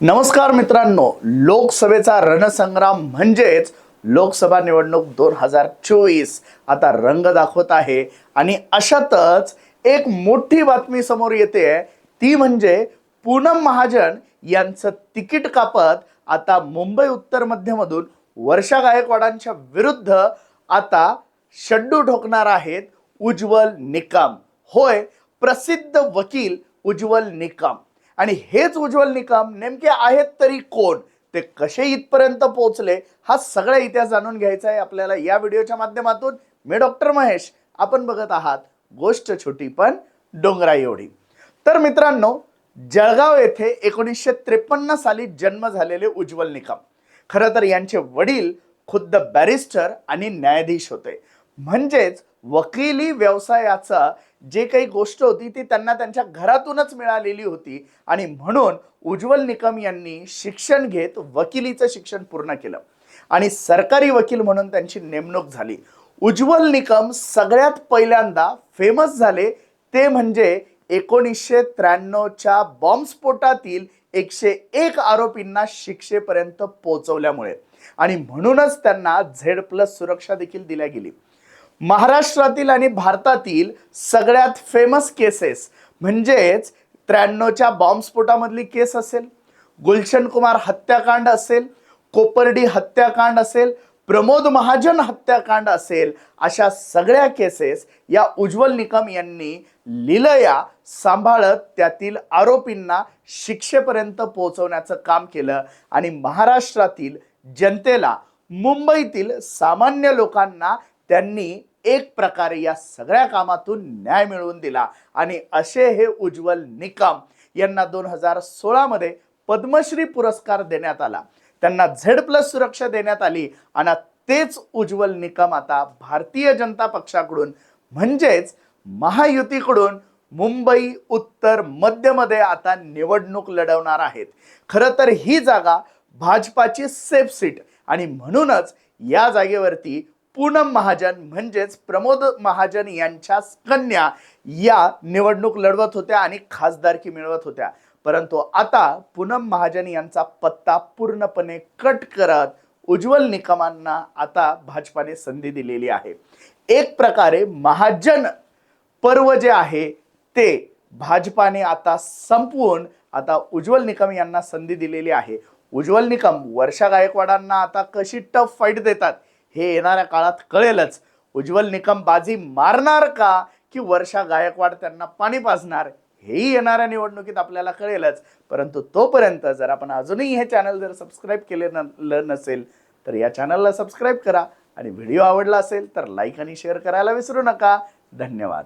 नमस्कार मित्रांनो लोकसभेचा रणसंग्राम म्हणजेच लोकसभा निवडणूक दोन हजार चोवीस. आता रंग दाखवत आहे आणि अशातच एक मोठी बातमी समोर येते. ती म्हणजे पूनम महाजन यांचं तिकीट कापत आता मुंबई उत्तर मध्यमधून वर्षा गायकवाडांच्या विरुद्ध आता शड्डू ठोकणार आहेत उज्ज्वल निकम. होय प्रसिद्ध वकील उज्ज्वल निकम. आणि हेच उज्ज्वल निकम नेमके आहेत तरी कोण? ते कसे इथपर्यंत पोहोचले? हा सगळा इतिहास जाणून घ्यायचा आहे आपल्याला या व्हिडिओच्या माध्यमातून. मी डॉक्टर महेश. आपण बघत आहात गोष्ट छोटी पण डोंगरा एवढी. तर मित्रांनो जळगाव येथे एकोणीसशे त्रेपन्न साली जन्म झालेले उज्ज्वल निकम. खरं तर यांचे वडील खुद्द बॅरिस्टर आणि न्यायाधीश होते. म्हणजेच वकिली व्यवसायाचा जे काही गोष्ट होती ती त्यांना त्यांच्या घरातूनच मिळालेली होती. आणि म्हणून उज्ज्वल निकम यांनी शिक्षण घेत वकिलीचं शिक्षण पूर्ण केलं. आणि सरकारी वकील म्हणून त्यांची नेमणूक झाली. उज्ज्वल निकम सगळ्यात पहिल्यांदा फेमस झाले. ते म्हणजे एकोणीसशे त्र्याण्णवच्या बॉम्बस्फोटातील एकशे एक आरोपींना शिक्षेपर्यंत पोहोचवल्यामुळे. आणि म्हणूनच त्यांना झेड प्लस सुरक्षा देखील दिल्या गेली. महाराष्ट्रातील आणि भारतातील सगळ्यात फेमस केसेस म्हणजेच त्र्याण्णवच्या बॉम्बस्फोटामधली केस असेल गुलशन कुमार हत्याकांड असेल कोपर्डी हत्याकांड असेल प्रमोद महाजन हत्याकांड असेल अशा सगळ्या केसेस या उज्ज्वल निकम यांनी लिलया सांभाळत त्यातील आरोपींना शिक्षेपर्यंत पोहोचवण्याचं काम केलं आणि महाराष्ट्रातील जनतेला मुंबईतील सामान्य लोकांना त्यांनी एक प्रकारे या सगळ्या कामातून न्याय मिळवून दिला. आणि असे हे उज्ज्वल निकम यांना दोन हजार सोळामध्ये पद्मश्री पुरस्कार देण्यात आला. त्यांना झेड प्लस सुरक्षा देण्यात आली आणि तेच उज्ज्वल निकम आता भारतीय जनता पक्षाकडून म्हणजेच महायुतीकडून मुंबई उत्तर मध्यमध्ये आता निवडणूक लढवणार आहेत. खरं तर ही जागा भाजपाची सेफ सीट आणि म्हणूनच या जागेवरती पूनम महाजन म्हणजेच प्रमोद महाजन यांच्या कन्या या निवडणूक लढवत होत्या आणि खासदारकी मिळवत होत्या. परंतु आता पूनम महाजन यांचा पत्ता पूर्णपणे कट करत उज्ज्वल निकमांना आता भाजपाने संधी दिलेली आहे. एक प्रकारे महाजन पर्व जे आहे ते भाजपाने आता संपवून आता उज्ज्वल निकम यांना संधी दिलेली आहे. उज्ज्वल निकम वर्षा गायकवाडांना आता कशी टफ फाईट देतात? हे येणाऱ्या काळात कळेलच. उज्ज्वल निकम बाजी मारणार का? की वर्षा गायकवाड त्यांना पाणी पाजणार? हेही येणाऱ्या निवडणुकीत आपल्याला कळेलच. परंतु तोपर्यंत जर आपण अजूनही हे चॅनल जर सबस्क्राईब केले न नसेल तर या चॅनलला सबस्क्राईब करा. आणि व्हिडिओ आवडला असेल तर लाईक आणि शेअर करायला विसरू नका. धन्यवाद.